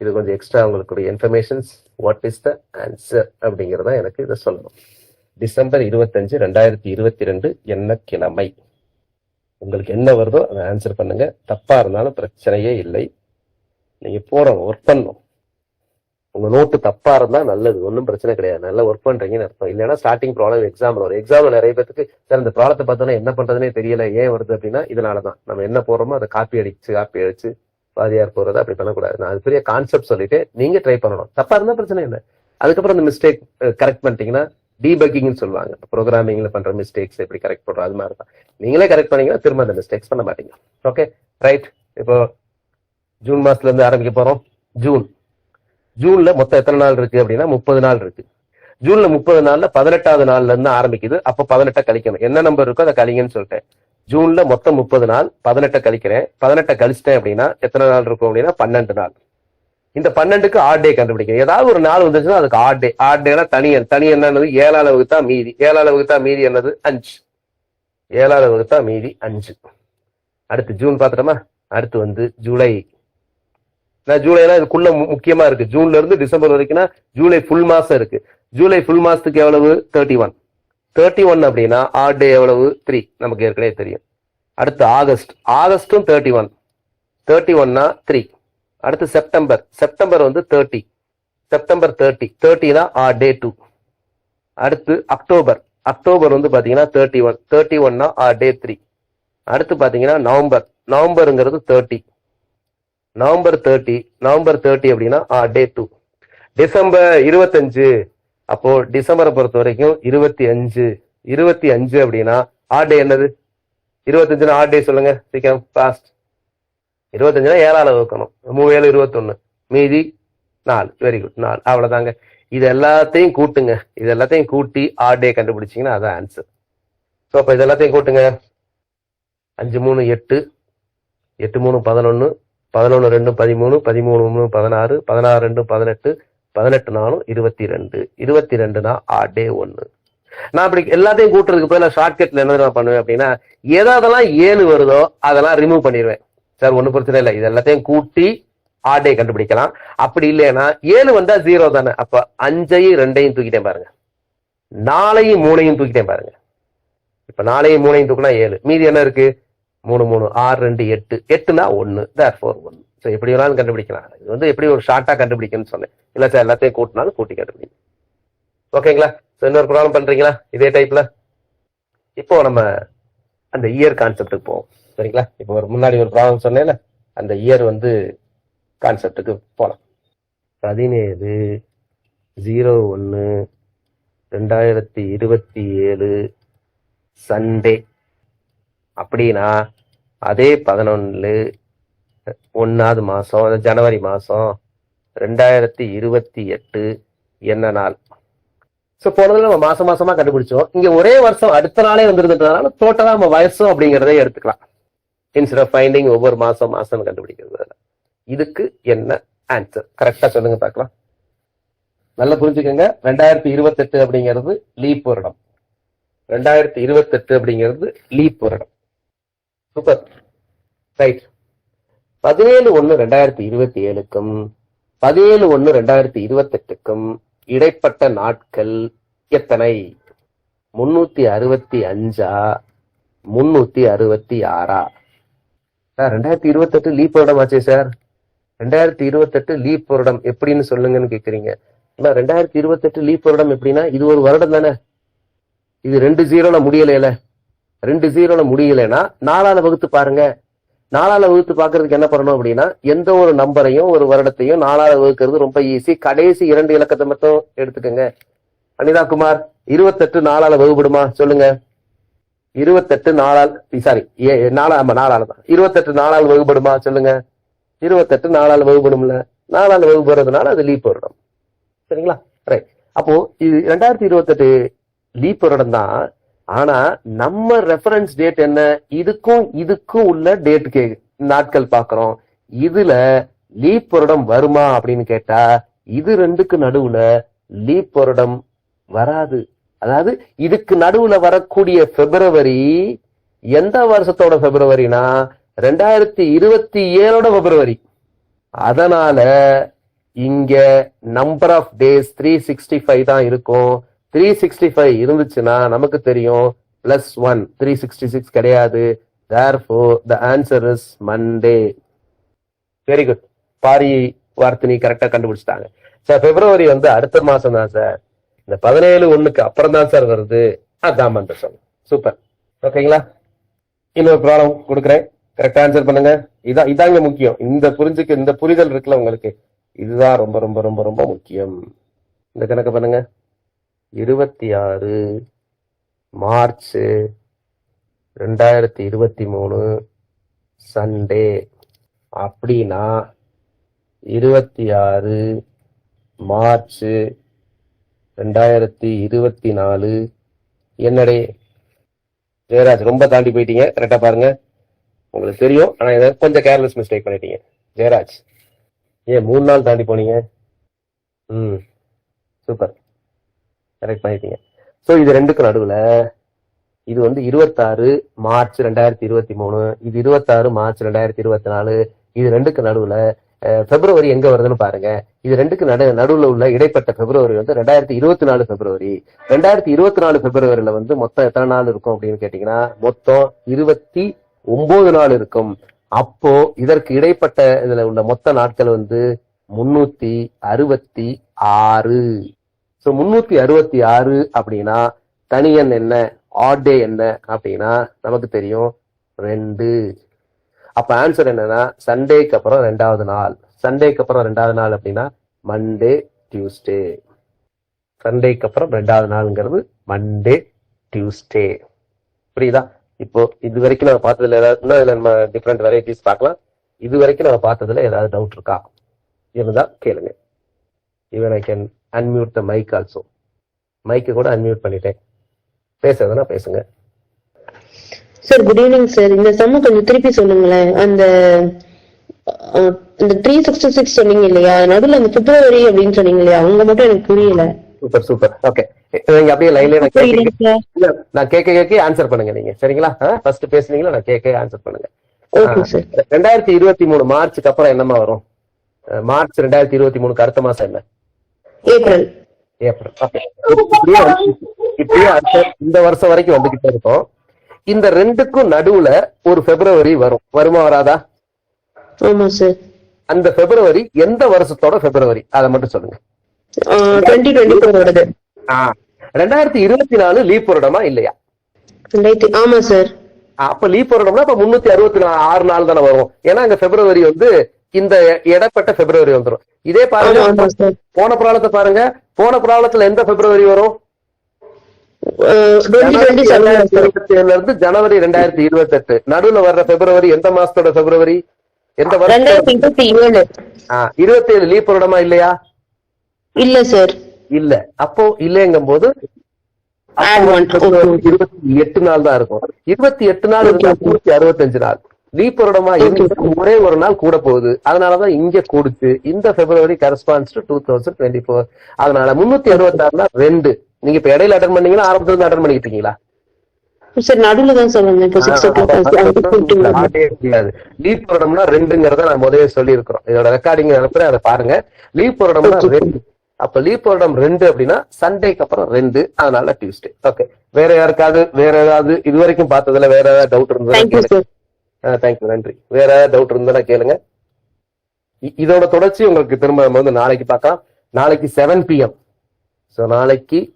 இது கொஞ்சம் எக்ஸ்ட்ரா உங்களுக்கு informations what is the answer அப்படிங்கறத எனக்கு இதை சொல்லணும். டிசம்பர் இருபத்தஞ்சு ரெண்டாயிரத்தி இருபத்தி ரெண்டு என்ன கிழமை? உங்களுக்கு என்ன வருதோ அதை ஆன்சர் பண்ணுங்க. தப்பா இருந்தாலும் பிரச்சனையே இல்லை. நீங்க போறோம் ஒர்க் பண்ணணும். உங்க நோட்டு தப்பா இருந்தா நல்லது. ஒன்றும் பிரச்சனை கிடையாது. நல்லா ஒர்க் பண்றீங்கன்னு அர்த்தம். இல்லைன்னா ஸ்டார்டிங் ப்ராப்ளம் எக்ஸாம் வரும். எக்ஸாம்ல நிறைய பேருக்கு சார் இந்த ப்ராப்ளத்தை பார்த்தோன்னா என்ன பண்றதுனே தெரியல. ஏன் வருது? அப்படின்னா இதனாலதான். நம்ம என்ன போடுறோமோ அதை காப்பி அடிச்சு காப்பி அடிச்சு பாதியார் போறது அப்படி பண்ணக்கூடாது. நான் அது பெரிய கான்செப்ட் சொல்லிட்டு நீங்க ட்ரை பண்ணணும். தப்பா இருந்தா பிரச்சனை இல்லை. அதுக்கப்புறம் இந்த மிஸ்டேக் கரெக்ட் பண்ணிட்டீங்கன்னா டீபக்கிங்னு சொல்லுவாங்க. ப்ரோக்ராமிங்ல பண்ற மிஸ்டேக்ஸ் எப்படி கரெக்ட் பண்றோம் அது மாதிரி தான் நீங்களே கரெக்ட் பண்ணீங்கன்னா திரும்ப அந்த மிஸ்டேக்ஸ் பண்ண மாட்டீங்க. ஓகே ரைட் இப்போ ஜூன் மாசத்துல இருந்து ஆரம்பிக்க போறோம். ஜூன் ஜூன்ல மொத்தம் எத்தனை நாள் இருக்கு அப்படின்னா முப்பது நாள் இருக்கு. ஜூன்ல முப்பது நாள்ல பதினெட்டாவது நாள்ல இருந்து ஆரம்பிக்குது. அப்ப பதினெட்டை கழிக்கணும். என்ன நம்பர் இருக்கோ அதை கழிங்கன்னு சொல்லிட்டேன். ஜூன்ல மொத்தம் முப்பது நாள் பதினெட்டை கழிக்கிறேன். பதினெட்டை கழிச்சிட்டேன் அப்படின்னா எத்தனை நாள் இருக்கும் அப்படின்னா பன்னெண்டு நாள். இந்த பன்னெண்டுக்கு ஆட் டே கண்டுபிடிக்கணும். ஏதாவது ஒரு நாள் வந்துச்சுன்னா அதுக்கு ஆட் டே ஆட் டேனா தனி தனி என்னது ஏழால வகுத்தா மீதி. ஏழால வகுத்தா மீதி என்னது? அஞ்சு. ஏழால வகுத்தா மீதி அஞ்சு. அடுத்து ஜூன் பாத்துட்டோமா அடுத்து வந்து ஜூலை நான் ஜூலைனா இதுக்குள்ள மு- முக்கியமா இருக்கு. ஜூன்ல இருந்து டிசம்பர் வரைக்கும்னா ஜூலை ஃபுல் மாசம் இருக்கு. ஜூலை ஃபுல் மாசத்துக்கு எவ்வளவு? தேர்ட்டி ஒன் தேர்ட்டி ஒன் அப்படின்னா ஆட் டே எவ்வளவு? த்ரீ நமக்கு ஏற்கனவே தெரியும். அடுத்து ஆகஸ்ட். ஆகஸ்டும் தேர்ட்டி ஒன் தேர்ட்டி ஒன்னா த்ரீ அடுத்து செப்டம்பர். செப்டம்பர் வந்து தேர்ட்டி செப்டம்பர் தேர்ட்டி தேர்ட்டி தான் ஆ டே டூ அடுத்து அக்டோபர். அக்டோபர் வந்து பாத்தீங்கன்னா தேர்ட்டி ஒன் தேர்ட்டி ஒன்னா ஆ டே த்ரீ அடுத்து பாத்தீங்கன்னா November. நவம்பருங்கிறது thirty November thirty November thirty அப்படின்னா டே டூ டிசம்பர் இருபத்தஞ்சு அப்போ டிசம்பரை பொறுத்த வரைக்கும் இருபத்தி அஞ்சு. இருபத்தி அஞ்சு அப்படின்னா ஆட் டே என்னது? இருபத்தஞ்சுனா ஆட் டே சொல்லுங்க சீக்கிரம் ஃபாஸ்ட் இருபத்தஞ்சுனா ஏழால வைக்கணும் மூவேழு இருபத்தொன்னு. மீதி நாலு. வெரி குட் நாலு. அவ்வளவுதாங்க. இது எல்லாத்தையும் கூட்டுங்க. இது எல்லாத்தையும் கூட்டி ஆட் டே கண்டுபிடிச்சிங்கன்னா அதான் ஆன்சர் ஸோ அப்போ இது எல்லாத்தையும் கூட்டுங்க. அஞ்சு மூணு எட்டு. எட்டு மூணு பதினொன்று பதினொன்று ரெண்டு பதிமூணு பதிமூணு மூணு பதினாறு பதினாறு ரெண்டு பதினெட்டு பதினெட்டு நாலும் இருபத்தி ரெண்டு இருபத்தி ரெண்டுனா ஆடே ஒன்று நான் அப்படி எல்லாத்தையும் கூட்டுறதுக்கு போய் நான் ஷார்ட்கட்ல என்ன நான் பண்ணுவேன் அப்படின்னா எதெல்லாம் ஏழு வருதோ அதெல்லாம் ரிமூவ் பண்ணிடுவேன் சார் ஒன்றும் பிரச்சனை இல்லை. இது எல்லாத்தையும் கூட்டி ஆடே கண்டுபிடிக்கலாம். அப்படி இல்லைன்னா ஏழு வந்தா ஜீரோ தானே. அப்ப அஞ்சையும் ரெண்டையும் தூக்கிட்டேன் பாருங்க. நாளையும் மூணையும் தூக்கிட்டேன் பாருங்க. இப்ப நாளையும் மூணையும் தூக்கினா ஏழு. மீதி என்ன இருக்கு? மூணு மூணு ஆறு ரெண்டு எட்டு. எட்டுனா ஒன்று தேர் ஃபோர் ஒன் ஸோ எப்படி வேணாலும் கண்டுபிடிக்கலாம். இது வந்து எப்படி ஒரு ஷார்ட்டாக கண்டுபிடிக்கணும்னு சொன்னேன். இல்லை சார் எல்லாத்தையும் கூட்டினாலும் கூட்டி கண்டுபிடிங்க ஓகேங்களா? ஸோ இன்னொரு ப்ராப்ளம் பண்ணுறீங்களா இதே டைப்பில் இப்போ நம்ம அந்த இயர் கான்செப்டுக்கு போவோம். சரிங்களா? இப்போ ஒரு முன்னாடி ஒரு ப்ராப்ளம் சொன்னேன்ல. அந்த இயர் வந்து கான்செப்டுக்கு போகலாம் பதினேழு ஜீரோ ஒன்று ரெண்டாயிரத்தி இருபத்தி ஏழு சண்டே அப்படின்னா அதே பதினொன்று ஒன்றாவது மாதம் ஜனவரி மாதம் ரெண்டாயிரத்தி இருபத்தி எட்டு என்ன நாள்? ஸோ போனதில் நம்ம மாதம் மாதமாக கண்டுபிடிச்சோம். இங்கே ஒரே வருஷம் அடுத்த நாளே வந்துருதுன்றதுனால டோட்டலாக நம்ம வயசும் அப்படிங்கிறதே எடுத்துக்கலாம். இன்ஸ்ட் ஆஃப் ஃபைண்டிங் ஒவ்வொரு மாதம் மாதம் கண்டுபிடிக்கிறது இதுக்கு என்ன ஆன்சர் கரெக்டாக சொல்லுங்க பார்க்கலாம். நல்லா புரிஞ்சுக்கோங்க. ரெண்டாயிரத்தி இருபத்தெட்டு அப்படிங்கிறது லீப் வருடம். ரெண்டாயிரத்தி இருபத்தெட்டு அப்படிங்கிறது லீப் வருடம். சூப்பர் ரைட் பதினேழு ஒன்னு ரெண்டாயிரத்தி இருபத்தி ஏழுக்கும் பதினேழு ஒன்னு ரெண்டாயிரத்தி இருபத்தெட்டுக்கும் இடைப்பட்ட நாட்கள் எத்தனை? முன்னூத்தி அறுபத்தி அஞ்சா? முன்னூத்தி அறுபத்தி ஆறா? சார் ரெண்டாயிரத்தி இருபத்தெட்டு லீப் வருடம் ஆச்சே சார். ரெண்டாயிரத்தி இருபத்தெட்டு லீப் வருடம் எப்படின்னு சொல்லுங்கன்னு கேக்குறீங்க. ஆனா ரெண்டாயிரத்தி இருபத்தெட்டு லீப் வருடம் எப்படின்னா இது ஒரு வருடம் தானே. இது ரெண்டு ஜீரோல முடியலையில. ரெண்டு ஜீரோல முடியலைன்னா நாலால வகுத்து பாருங்க. நாலால வகுத்து பாக்குறதுக்கு என்ன பண்ணணும் அப்படின்னா எந்த ஒரு நம்பரையும் ஒரு வருடத்தையும் நாலால வகுக்கிறது ரொம்ப ஈஸி கடைசி இரண்டு இலக்கத்தை மட்டும் எடுத்துக்கோங்க. அனிதா குமார் இருபத்தெட்டு நாலால வகுப்படுமா? சொல்லுங்க. இருபத்தெட்டு நாலால் சாரி நாலா ஆமா நாலால தான். இருபத்தெட்டு நாலால் வகுப்படுமா? சொல்லுங்க. இருபத்தெட்டு நாலால் வகுப்படும்ல நாலால் வகுப்படுறதுனால அது லீப் வருடம். சரிங்களா? ரைட் அப்போ இது ரெண்டாயிரத்தி இருபத்தெட்டு லீப் வருடம் தான் ஆனா நம்ம ரெஃபரன்ஸ் டேட் என்ன? இதுக்கும் இதுக்கும் உள்ள டேட் கே நாட்கள் பாக்குறோம் இதுல லீப் வருடம் வருமா அப்படின்னு கேட்டா இது ரெண்டுக்கு நடுவுல லீப் வருடம் வராது. அதாவது இதுக்கு நடுவுல வரக்கூடிய பிப்ரவரி எந்த வருஷத்தோட பிப்ரவரினா ரெண்டாயிரத்தி இருபத்தி ஏழோட பிப்ரவரி அதனால இங்க number of days three sixty five தான் இருக்கும். த்ரீ சிக்ஸ்டி ஃபைவ் இருந்துச்சுன்னா நமக்கு தெரியும். Plus one three sixty six கிடையாது therefore the answer is Monday very good Pari Vardhini கரெக்டா கண்டுபிடிச்சிட்டாங்க. சார் பிப்ரவரி வந்து அடுத்த மாசம் தான் சார் இந்த பதினேழு ஒண்ணுக்கு அப்புறம் தான் சார் வருது. அதான் மந்த சொன்னேன் சூப்பர் ஓகேங்களா இன்னொரு ப்ராப்ளம் கொடுக்குறேன். கரெக்டா ஆன்சர் பண்ணுங்க. இதான் இதாங்க முக்கியம். இந்த புரிஞ்சுக்க இந்த புரிதல் இருக்குல்ல உங்களுக்கு. இதுதான் ரொம்ப ரொம்ப ரொம்ப ரொம்ப முக்கியம். இந்த கணக்கு பண்ணுங்க. இருபத்தி ஆறு மார்ச் ரெண்டாயிரத்தி இருபத்தி மூணு சண்டே. அப்படின்னா இருபத்தி ஆறு மார்ச் ரெண்டாயிரத்தி இருபத்தி நாலு. என்னடே? ஜெயராஜ் ரொம்ப தாண்டி போயிட்டீங்க. கரெக்டா பாருங்க. உங்களுக்கு தெரியும். ஆனா இதை கொஞ்சம் கேர்லெஸ் மிஸ்டேக் பண்ணிட்டீங்க. ஜெயராஜ் ஏன் மூணு நாள் தாண்டி போனீங்க? ம் சூப்பர். கரெக்ட் பண்ணிட்டீங்க. ஸோ இது ரெண்டுக்கும் நடுவில் இது வந்து இருபத்தாறு மார்ச் ரெண்டாயிரத்தி இருபத்தி மூணு இது இருபத்தாறு மார்ச் ரெண்டாயிரத்தி இருபத்தி நாலு இது ரெண்டுக்கு நடுவில் பிப்ரவரி எங்க வருதுன்னு பாருங்க. இது ரெண்டுக்கு நடு நடுவில் உள்ள இடைப்பட்ட பிப்ரவரி வந்து ரெண்டாயிரத்தி இருபத்தி நாலு பிப்ரவரி ரெண்டாயிரத்தி இருபத்தி நாலு பிப்ரவரியில வந்து மொத்தம் எத்தனை நாள் இருக்கும் அப்படின்னு கேட்டீங்கன்னா மொத்தம் இருபத்தி ஒன்பது நாள் இருக்கும். அப்போ இதற்கு இடைப்பட்ட இதுல உள்ள மொத்த நாட்கள் வந்து முன்னூத்தி அறுபத்தி ஆறு. ஸோ முன்னூத்தி அறுபத்தி ஆறு அப்படின்னா தனியன் என்ன? ஆட் டே என்ன? அப்படின்னா நமக்கு தெரியும் ரெண்டு. அப்ப ஆன்சர் என்னன்னா சண்டேக்கு அப்புறம் ரெண்டாவது நாள். சண்டேக்கு அப்புறம் ரெண்டாவது நாள் அப்படின்னா மண்டே டியூஸ்டே சண்டேக்கு அப்புறம் ரெண்டாவது நாளுங்கிறது மண்டே டியூஸ்டே புரியுதா? இப்போ இது வரைக்கும் நம்ம பார்த்ததுல ஏதாவது இன்னும் இதுல நம்ம டிஃப்ரெண்ட் வெரைட்டிஸ் பார்க்கலாம். இது வரைக்கும் நம்ம பார்த்ததுல ஏதாவது டவுட் இருக்கா? இருந்தா கேளுங்க. Even I can unmute the mic also மைக்கை கூட அன்மியூட் பண்ணிட்டேன். பேசுறதுன்னா பேசுங்க. சார் குட் ஈவினிங் சார் இந்த சம்ம கொஞ்சம் திருப்பி சொல்லுங்களேன். அந்த இந்த த்ரீ சிக்ஸ்டி சிக்ஸ் சொன்னீங்க இல்லையா? நடுவில் அந்த பிப்ரவரி அப்படின்னு சொன்னீங்க இல்லையா? அவங்க மட்டும் எனக்கு புரியல. சூப்பர் சூப்பர் ஓகே நீங்க அப்படியே லைன்ல நான் நான் கேட்க கேட்க ஆன்சர் பண்ணுங்க நீங்க. சரிங்களா? ஃபர்ஸ்ட் பேசுனீங்களா? நான் கேட்க ஆன்சர் பண்ணுங்க. ரெண்டாயிரத்தி இருபத்தி மூணு மார்ச்சுக்கு அப்புறம் என்னமா வரும்? மார்ச் ரெண்டாயிரத்தி இருபத்தி மூணுக்கு அடுத்த மாசம் என்ன? ஏப்ரல் இந்த வருஷம் வரைக்கும் வந்துகிட்டே இருக்கும். இந்த ரெண்டுக்கும் நடுவுல ஒரு பிப்ரவரி வரும். வருமா வராதா? ஆமா சார் அந்த பிப்ரவரி எந்த வருஷத்தோட பிப்ரவரி அதை மட்டும் சொல்லுங்க. ரெண்டாயிரத்தி இருபத்தி நாலு லீப் வருடமா இல்லையா? ஆமா சார் அப்ப லீப் வருடம்னா அப்ப முன்னூத்தி அறுபத்தி ஆறு நாள் தானே வரும். ஏன்னா அங்க பிப்ரவரி வந்து இந்த இடப்பட்ட பிப்ரவரி வந்துரும். இதே பாருங்க போன பிராலத்தை பாருங்க. போன பிராலத்துல எந்த பிப்ரவரி வரும்? இருந்து ஜனவரி ரெண்டாயிரத்தி இருபத்தி எட்டு நடுவுல வர்ற பிப்ரவரி எந்த மாசத்தோட பிப்ரவரி எந்த இருபத்தி ஏழு. லீப் வருடமா இல்லையா? இல்ல சார் இல்ல. அப்போ இல்லைங்கும் போது இருபத்தி எட்டு நாள் தான் இருக்கும். இருபத்தி எட்டு நாள் இருந்தா நூத்தி அறுபத்தஞ்சு நாள். லீப் வருடமா இருந்து ஒரே ஒரு நாள் கூட போகுது. அதனாலதான் இங்க கூடுச்சு. இந்த February corresponds to two thousand twenty four அதனால முன்னூத்தி அறுபத்தாறுனா ரெண்டு. நீங்க இப்ப இடையில அட்டன் பண்ணீங்களா ஆரம்பத்துல இருந்து அட்டன் பண்ணிட்டு இருக்கீங்களா சார் நடுவில் தான் சார் வந்தேன். இப்போ சிக்ஸ் ஓ கிளாக் லீப் வருடம்னா ரெண்டுங்கிறத நான் முதலே சொல்லி இருக்கிறோம் இதோட ரெக்கார்டிங் அனுப்புறேன் அதை பாருங்க. லீப் வருடம்னா ரெண்டு. அப்ப லீப் வருடம் ரெண்டு அப்படின்னா சண்டேக்கு அப்புறம் ரெண்டு. அதனால டியூஸ்டே ஓகே வேற யாருக்காவது வேற ஏதாவது இது வரைக்கும் பார்த்ததுல வேற ஏதாவது டவுட் இருந்தா தேங்க்யூ நன்றி. வேற ஏதாவது டவுட் இருந்தா கேளுங்க. இ- இதோட தொடர்ச்சி உங்களுக்கு திரும்ப நம்ம வந்து நாளைக்கு பார்க்கலாம். நாளைக்கு செவன் பிஎம் ஸோ நாளைக்கு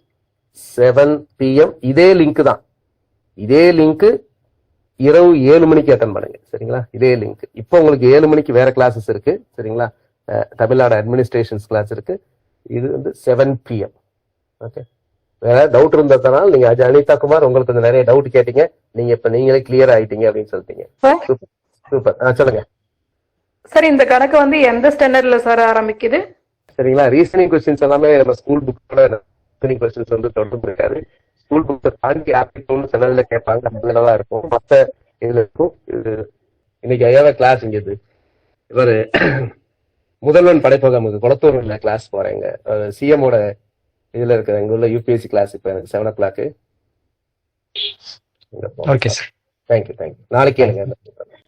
செவன் பிஎம் இதே லிங்க் தான். இதே லிங்க் இரவு ஏழு மணிக்கு அட்டன் பண்ணுங்க. சரிங்களா? இதே லிங்க் இப்போ உங்களுக்கு ஏழு மணிக்கு வேற கிளாஸஸ் இருக்கு. சரிங்களா? தமிழ்நாடு அட்மினிஸ்ட்ரேஷன்ஸ் கிளாஸ் இருக்கு. இது வந்து செவன் பிஎம் ஓகே வேற டவுட் இருந்ததுனால நீங்க அனிதா குமார் உங்களுக்கு கொஞ்சம் நிறைய டவுட் கேட்டீங்க. நீங்க இப்ப நீங்களே கிளியர் ஆயிட்டீங்க அப்படின்னு சொல்லிட்டீங்க. சூப்பர் சூப்பர் ஆ சொல்லுங்க. சார் இந்த கணக்கு வந்து எந்த ஸ்டாண்டர்ட்ல சார் ஆரம்பிக்குது? சரிங்களா? ரீசனிங் கொஸ்டின்ஸ் எல்லாமே நம்ம ஸ்கூல் புக்கோட ரீசனிங் கொஸ்டின்ஸ் வந்து தொடர்பு இருக்காது. ஸ்கூல் புக்கை தாண்டி ஆப்டிடியூட்னு சிலதுல கேட்பாங்க. அதுல தான் இருக்கும். மத்த இதுல இருக்கும். இது இன்னைக்கு ஐயாவே கிளாஸ் இங்க இது. இவரு முதல்வன் படைப்பகம் குளத்தூர்ல கிளாஸ் போறேங்க. சிஎமோட இதுல இருக்கிற எங்க உள்ள யூபிஎஸ்சி கிளாஸ் இப்போ எனக்கு seven o'clock okay sir thank you thank you நாளைக்கு எனக்கு